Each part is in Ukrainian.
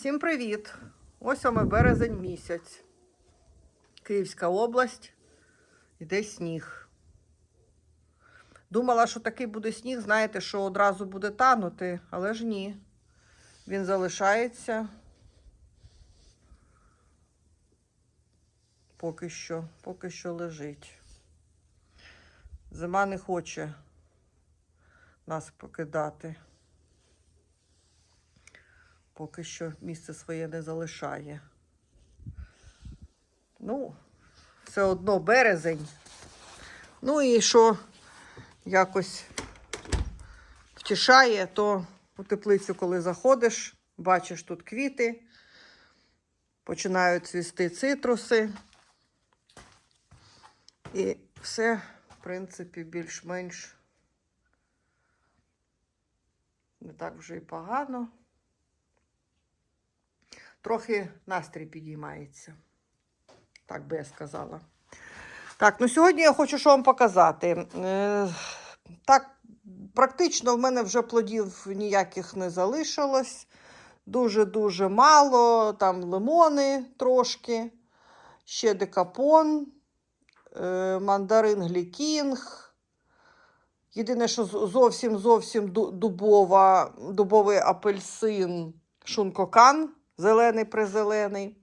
Всім привіт! Ось саме березень місяць. Київська область. Іде сніг. Думала, що такий буде сніг, знаєте, що одразу буде танути, але ж ні. Він залишається. Поки що, поки що лежить. Зима не хоче нас покидати. Поки що місце своє не залишає. Ну, все одно березень. Ну і що якось втішає, то у теплицю, коли заходиш, бачиш тут квіти, починають цвісти цитруси. І все, в принципі, більш-менш не так вже і погано. Трохи настрій підіймається. Так би я сказала. Так, ну сьогодні я хочу що вам показати. Е, так, практично в мене вже плодів ніяких не залишилось. Дуже-дуже мало. Там лимони трошки, ще декапон, е, мандарин глікінг. Єдине, що зовсім зовсім дубова, дубовий апельсин шункокан, зелений призелений.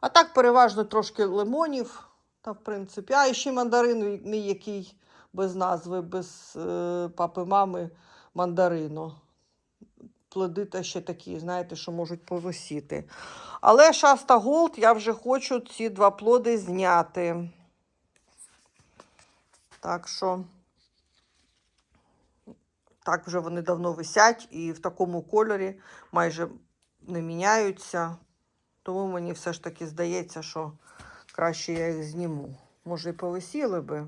А так переважно трошки лимонів. Та, в принципі, а і ще мандарин мій який без назви, без е, папи мами мандарино. Плоди та ще такі, знаєте, що можуть повисіти. Але Шаста Голд я вже хочу ці два плоди зняти. Так що, так вже вони давно висять і в такому кольорі майже не міняються. Тому мені все ж таки здається, що краще я їх зніму. Може, і повисіли би.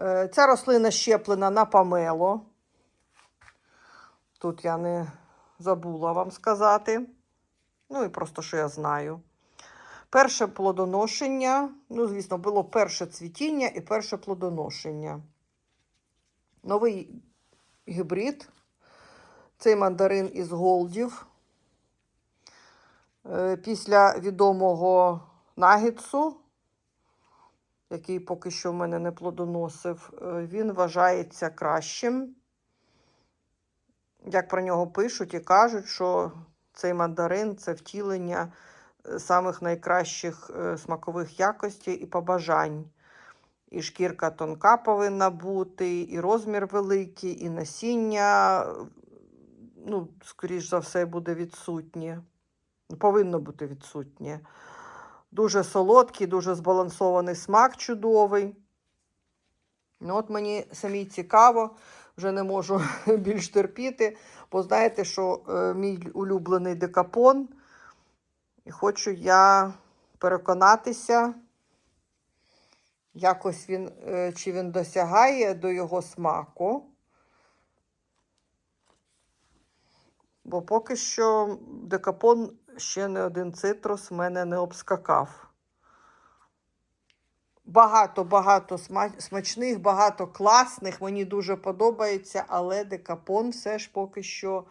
Е, Ця рослина щеплена на памело. Тут я не забула вам сказати. Ну і просто що я знаю. Перше плодоношення, ну, звісно, було перше цвітіння і перше плодоношення. Новий гібрид. Цей мандарин із голдів. Е, Після відомого нагідсу, який поки що в мене не плодоносив, е, він вважається кращим. Як про нього пишуть і кажуть, що цей мандарин це втілення е, самих найкращих смакових якостей і побажань. І шкірка тонка повинна бути, і розмір великий, і насіння, ну, скоріш за все, буде відсутнє. Повинно бути відсутнє. Дуже солодкий, дуже збалансований смак чудовий. Ну, от мені самій цікаво, вже не можу більш терпіти, бо знаєте, що е, мій улюблений декапон. І хочу я переконатися, якось він, е, чи він досягає до його смаку. Бо поки що декапон ще не один цитрус мене не обскакав. Багато-багато смачних, багато класних. Мені дуже подобається, але декапон все ж поки що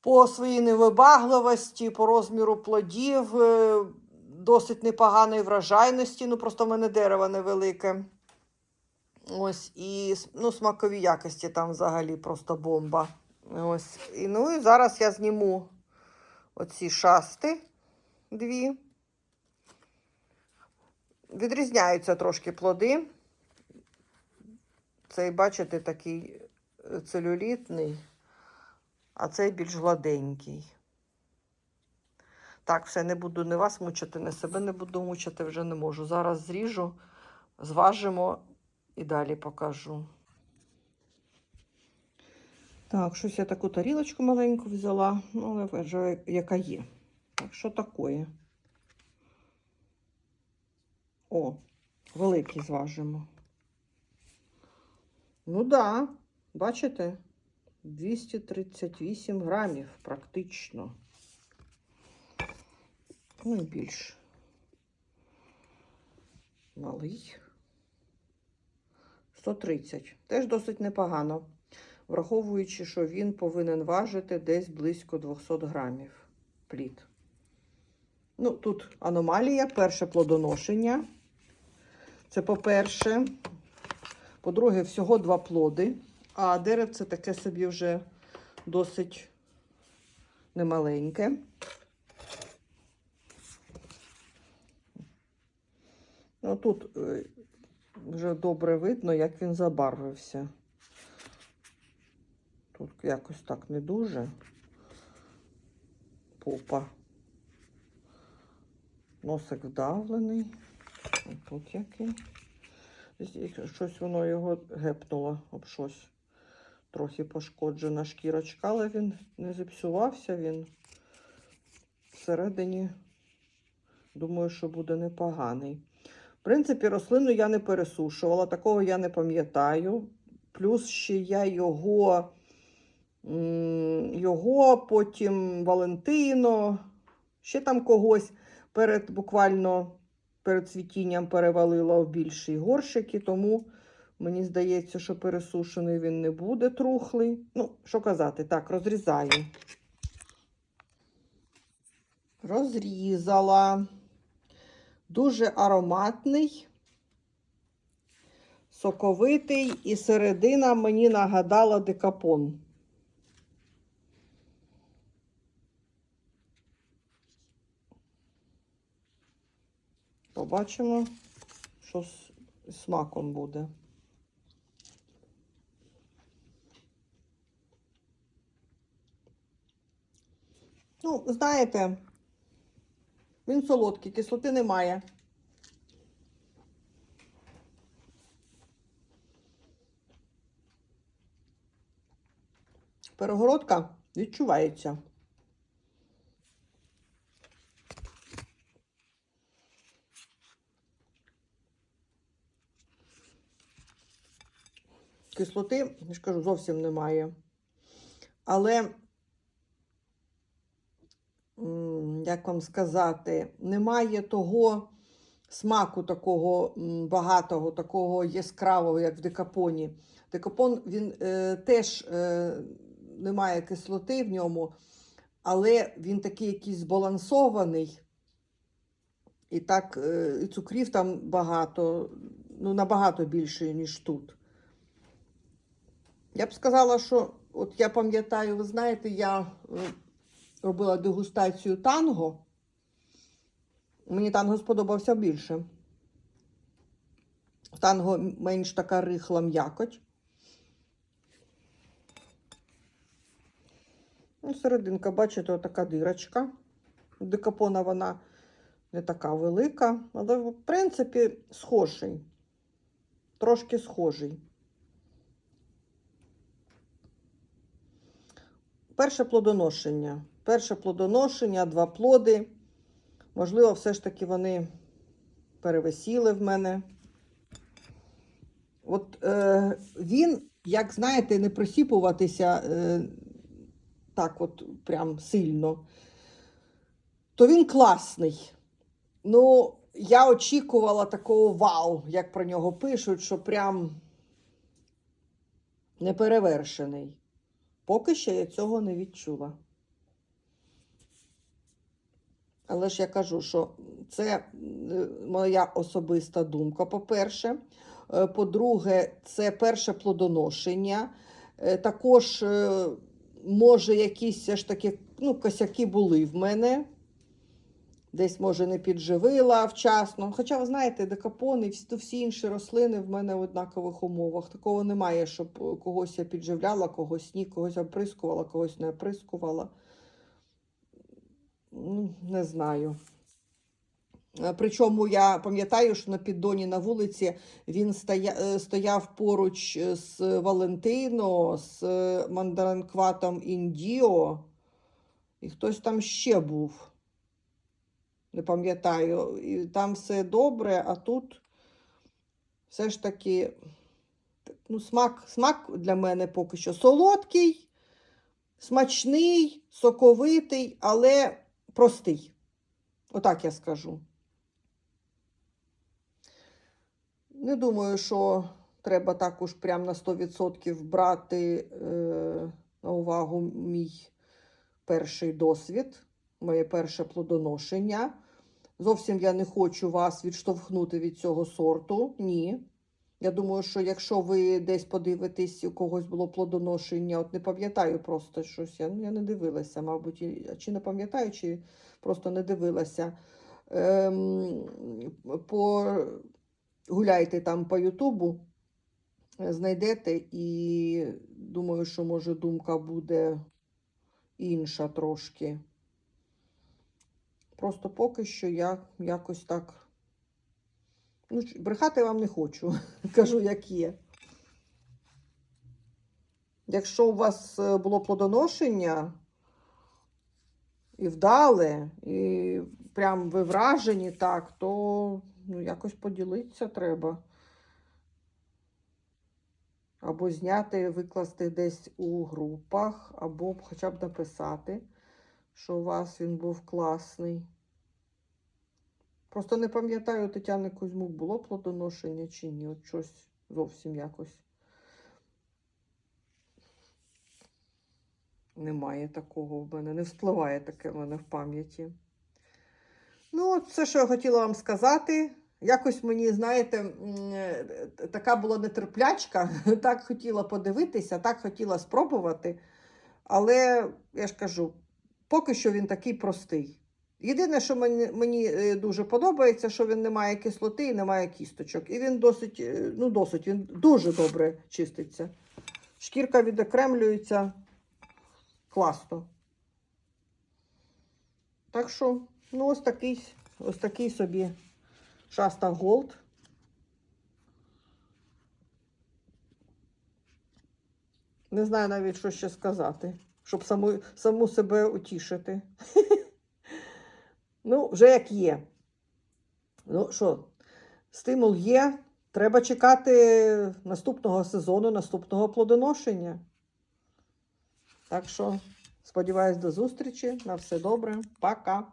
по своїй невибагливості, по розміру плодів, е, досить непоганої вражайності. Ну, просто в мене дерево невелике. Ось, і ну, смакові якості там взагалі просто бомба. Ось. І, ну і зараз я зніму оці шасти дві. Відрізняються трошки плоди. Цей, бачите, такий целюлітний, а цей більш гладенький. Так, все, не буду не вас мучити, не себе не буду мучити, вже не можу. Зараз зріжу, зважимо і далі покажу. Так, щось я таку тарілочку маленьку взяла, ну, але вже яка є. Так, що таке? О, великий зважимо. Ну да, бачите? 238 грамів практично. Ну і більше. Малий. 130. Теж досить непогано. Враховуючи, що він повинен важити десь близько 200 грамів плід. Ну, тут аномалія, перше плодоношення. Це по-перше. По-друге, всього два плоди. А деревце таке собі вже досить немаленьке. Ну, тут е, вже добре видно, як він забарвився. Тут якось так не дуже. Попа. Носик вдавлений. Тут який. Щось воно його гепнуло об щось. Трохи пошкоджена шкірочка, але він не зіпсувався, він всередині, думаю, що буде непоганий. В принципі, рослину я не пересушувала, такого я не пам'ятаю. Плюс ще я його, його, потім Валентино, ще там когось перед буквально перед цвітінням перевалила в більші горщики, тому мені здається, що пересушений він не буде трухлий. Ну, що казати, так, розрізаю. Розрізала. Дуже ароматний, соковитий, і середина мені нагадала декапон. Побачимо, що з смаком буде. Ну, знаєте, він солодкий, кислоти немає. Перегородка відчувається. Кислоти, я ж кажу, зовсім немає. Але, як вам сказати, немає того смаку такого багатого, такого яскравого, як в декапоні. Декапон він е, теж е, немає кислоти в ньому, але він такий якийсь збалансований. І так, е, і цукрів там багато, ну, набагато більше, ніж тут. Я б сказала, що от я пам'ятаю, ви знаєте, я е, робила дегустацію танго. Мені танго сподобався більше. В танго менш така рихла м'якоть. Ну, серединка, бачите, така дирочка. Декапона вона не така велика, але, в принципі, схожий. Трошки схожий. Перше плодоношення. Перше плодоношення, два плоди. Можливо, все ж таки вони перевесіли в мене. От е, він, як знаєте, не просіпуватися е, так от прям сильно, то він класний. Ну, я очікувала такого вау, як про нього пишуть, що прям неперевершений. Поки що я цього не відчула. Але ж я кажу, що це е, моя особиста думка, по-перше. Е, По-друге, це перше плодоношення. Е, Також, може, якісь ж таки ну, косяки були в мене. Десь, може, не підживила вчасно. Хоча, ви знаєте, декапони, всі, всі інші рослини в мене в однакових умовах. Такого немає, щоб е, когось я підживляла, когось ні, когось оприскувала, когось не оприскувала. Ну, Не знаю. Е, Причому я пам'ятаю, що на піддоні на вулиці він стоя, е, стояв поруч з Валентино, з мандаринкватом Індіо, і хтось там ще був. Не пам'ятаю. І там все добре, а тут все ж таки ну, смак, смак для мене поки що солодкий, смачний, соковитий, але простий. Отак я скажу. Не думаю, що треба також прям на 100% брати е, на увагу мій перший досвід, моє перше плодоношення. Зовсім я не хочу вас відштовхнути від цього сорту. Ні. Я думаю, що якщо ви десь подивитесь, у когось було плодоношення, от не пам'ятаю просто щось, я, я не дивилася, мабуть, чи не пам'ятаю, чи просто не дивилася. Ем, по, гуляйте там по Ютубу, знайдете, і думаю, що може думка буде інша трошки. Просто поки що я якось так. Ну, брехати вам не хочу. Кажу, як є. Якщо у вас е, було плодоношення і вдале, і прям ви вражені так, то ну, якось поділитися треба. Або зняти, викласти десь у групах, або хоча б написати, що у вас він був класний. Просто не пам'ятаю, Тетяни Кузьмук було плодоношення чи ні. От щось зовсім якось. Немає такого в мене, не вспливає таке в мене в пам'яті. Ну, от все, що я хотіла вам сказати. Якось мені, знаєте, е, така була нетерплячка, так хотіла подивитися, так хотіла спробувати. Але я ж кажу, поки що він такий простий. Єдине, що мені, е, дуже подобається, що він не має кислоти і не має кісточок. І він досить, е, ну досить, він дуже добре чиститься. Шкірка відокремлюється класно. Так що, ну, ось такий, ось такий собі шаста Голд. Не знаю навіть, що ще сказати, щоб саму, саму себе утішити. Ну, вже як є. Ну що, стимул є. Треба чекати наступного сезону, наступного плодоношення. Так що, сподіваюсь, до зустрічі. На все добре. Пока.